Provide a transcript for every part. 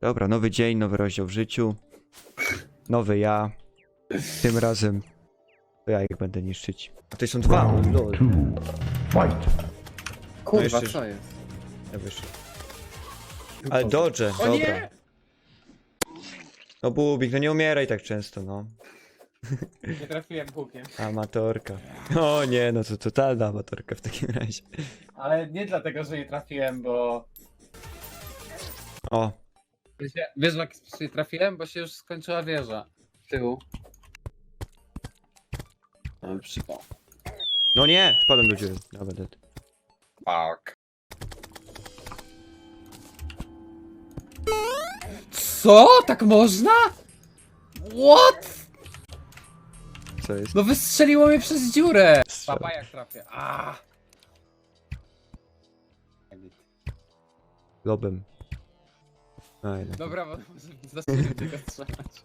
Dobra, nowy dzień, nowy rozdział w życiu. Nowy ja. Tym razem to ja ich będę niszczyć. A to są dwa. o, lol. Fight. Kurwa, jeszcze- co jest? Ja wyszedł. Ale dodge, O dobra. nie! No Bubik, no nie umieraj tak często, no. Nie trafiłem hukiem. Amatorka. O nie, no to totalna amatorka w takim razie. Ale nie dlatego, że nie trafiłem, bo... O, Wiesz, jak nie trafiłem? Bo się już skończyła wieża. Z tyłu. Mam przypał. no nie, spadłem do dziury. Dead. Fuck. Co? Tak można? What? Co jest? No wystrzeliło mnie przez dziurę. Strzał. Papa jak trafię. A. Lobem. No. Dobra, bo zastrzelił tego strzelać.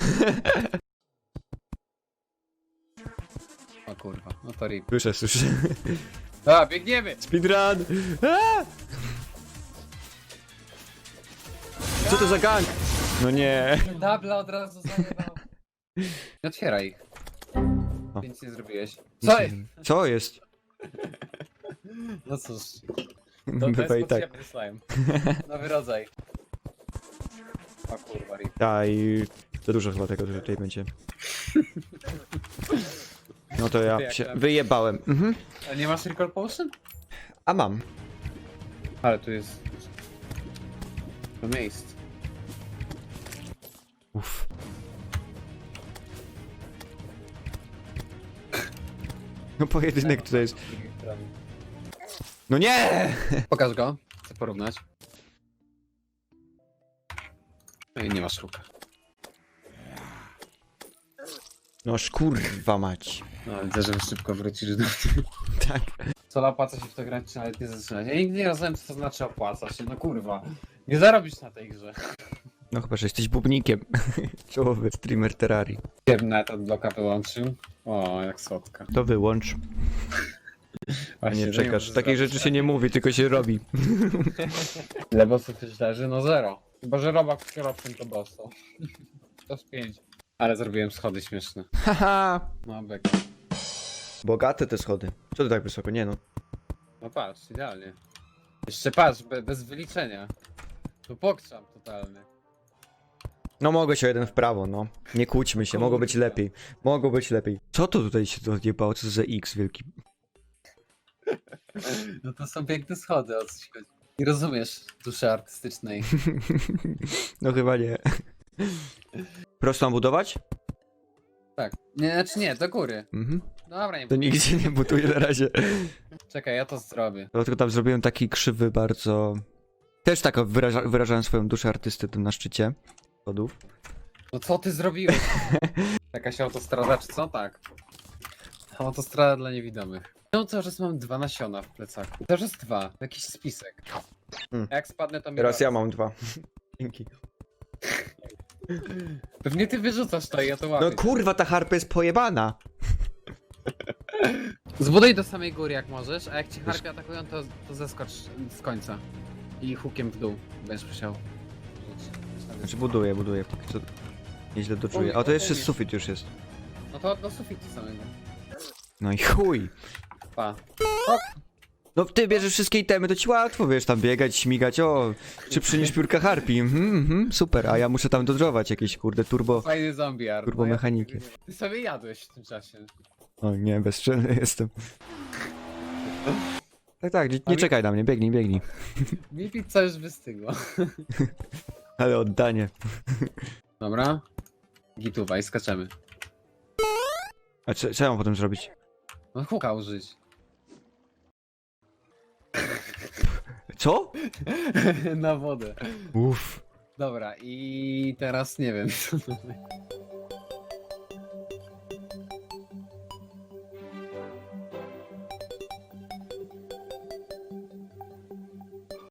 O kurwa, no to rip. Słyszę, słyszę. Dobra, biegniemy! Speedrun! A! Co to za gang? No nie. Dabla od razu zajebał. Nie otwieraj ich. O. Nic nie zrobiłeś. Co jest? Co jest? No cóż, to, to Bywa i jest tak. potrzebny slime. Nowy rodzaj. O kurwa, rip. A i za dużo chyba tego że tutaj będzie. No to ja się wyjebałem. Mhm. A nie masz recall potion? A mam. Ale tu jest... To miejsce. Uff. No pojedynek tutaj jest. No nie! Pokaż go. Chcę porównać. No i nie masz luka. No szkurwa mać. No widzę, że szybko wrócisz do Tak. Co opłaca się w to grać, czy nawet nie zaczynać? Ja nigdy nie rozumiem, co to znaczy opłaca się. No kurwa. Nie zarobisz na tej grze. No chyba, że jesteś bubnikiem. Czołowy streamer Terrarii. Kiernet od bloka wyłączył. O, jak słodka. To wyłącz. A nie czekasz. Takich rzeczy się nie mówi, tylko się robi. Ile bossów też leży? No zero. Chyba, że robak kierowcą to bosso. To z pięć. Ale zrobiłem schody śmieszne. Haha. No bek. Bogate te schody. Co to tak wysoko? Nie no. No patrz, idealnie. Jeszcze patrz, be, bez wyliczenia. Tu pokrzam totalny. No mogę się o jeden w prawo, no. Nie kłóćmy się, mogło być lepiej. Mogło być lepiej. Co to tutaj się odjebało? Co to za X wielki? No to są piękne schody, o co ci chodzi. Nie rozumiesz duszy artystycznej. No chyba nie. Prosto mam budować? Tak. Nie, znaczy nie, do góry. Mhm. Dobra, nie To nigdzie nie buduję na razie. Czekaj, ja to zrobię. No, tylko tam zrobiłem taki krzywy bardzo... Też tak wyraża, wyrażałem swoją duszę artysty tu na szczycie schodów. No co ty zrobiłeś? Jakaś autostrada czy co? Tak. Autostrada dla niewidomych. No cały czas mam dwa nasiona w plecaku. Cały czas dwa. Jakiś spisek. A Jak spadnę to mi Teraz ja mam dwa. Dzięki. Pewnie ty wyrzucasz to i ja to łapię. No kurwa, ta harpa jest pojebana. Zbuduj do samej góry jak możesz, a jak ci harpy atakują to, to zeskocz z końca. I hukiem w dół będziesz musiał. Znaczy buduję, buduję, póki co nieźle doczuję. A to jeszcze sufit już jest. No to do sufitu samego. No i chuj. Pa. No ty bierzesz wszystkie itemy, to ci łatwo, wiesz, tam biegać, śmigać, o, czy przynieś piórka harpi, mhm, mhm, super, a ja muszę tam dodżować jakieś, kurde, turbo, Fajny zombie turbo mechaniki. Ty sobie jadłeś w tym czasie. O nie, bezczelny jestem. Tak, tak, nie, czekaj na mnie, biegnij, biegnij. Mi pizza już wystygła. Ale oddanie. Dobra. Gituwa i skaczemy. A ja mam potem zrobić? No huka użyć. Co? Na wodę. Uff. Dobra, i teraz nie wiem. co.